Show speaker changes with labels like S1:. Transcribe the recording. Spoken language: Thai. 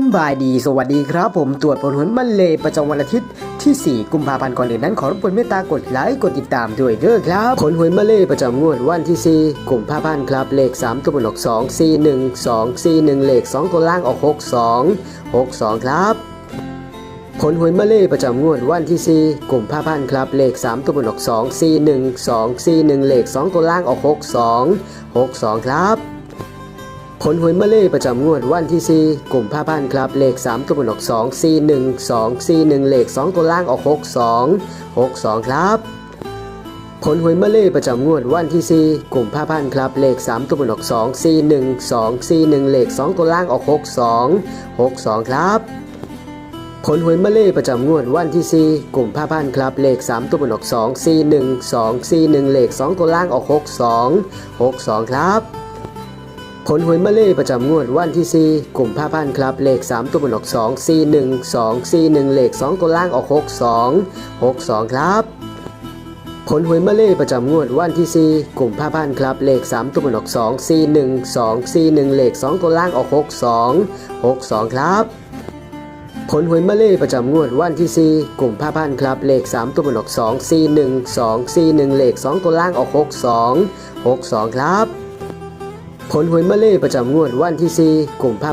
S1: ำบายดีสวัสดีครับ ผมตรวจผลหวยมันเลยประจำวันอาทิตย์ที่ 4 กุมภาพันธ์ก่อนอื่นนั้นขอรบกวนเมตตากดไลค์กดติดตามด้วยเด้อครับผลหวยมาเล่ประจำงวดวันที่ 4 กุมภาพันธ์ครับเลข 3 ตัวบนออก 2 4 1 2 4 1 เลข 2 ตัวล่างออก 6 2 6 2 ครับผลหวยมาเล่ประจำงวดวันที่ 4กุมภาพันธ์ครับ เลข 3 ตัวบนออก 2 4 1 2 4 1 เลข 2 ตัวล่างออก 6 2 6 2 ครับ ผลหวยมาเล่ประจำงวดวันที่ 4กลุ่มผ้าพันธ์ครับ เลข 3 ตัวบนออก 2 4 1 2 4 1 เลข 2 ตัวล่างออก 6 2 6 2 ครับ ผลหวยมาเล่ประจำงวดวันที่ 4กลุ่มผ้าพันธ์ครับ เลข 3 ตัวบนออก 2 4 1 2 4 1 เลข 2 ตัวล่างออก 6 2 6 2 ครับผลหวยมาเล่ประจำงวดวันที่ 4 กลุ่มผ้าพันธ์ครับ เลข 3 ตัวบนออก 2 4 1 2 4 1 เลข 2 ตัวล่างออก 6 2 6 2 ครับ ผลหวยมาเล่ประจำงวดวันที่ 4กลุ่มผ้าพันธ์ครับ เลข 3 ตัวบนออก 2 4 1 2 4 1 เลข 2 ตัวล่างออก 6 2 6 2 ครับ ผลหวยมาเล่ประจำงวดวันที่ 4กลุ่มผ้าพันธ์ครับ เลข 3 ตัวบนออก 2 4 1 2 4 1 เลข 2 ตัวล่างออก 6 2 6 2 ครับผลหวยมาเล่ประจำงวดวันที่ 4 กลุ่มผ้าพันธ์ครับ เลข 3 ตัวบนออก 2 4 1 2 4 1 เลข 2 ตัวล่างออก 6 2 6 2 ครับ ผลหวยมาเล่ประจำงวดวันที่ 4กลุ่มภาพ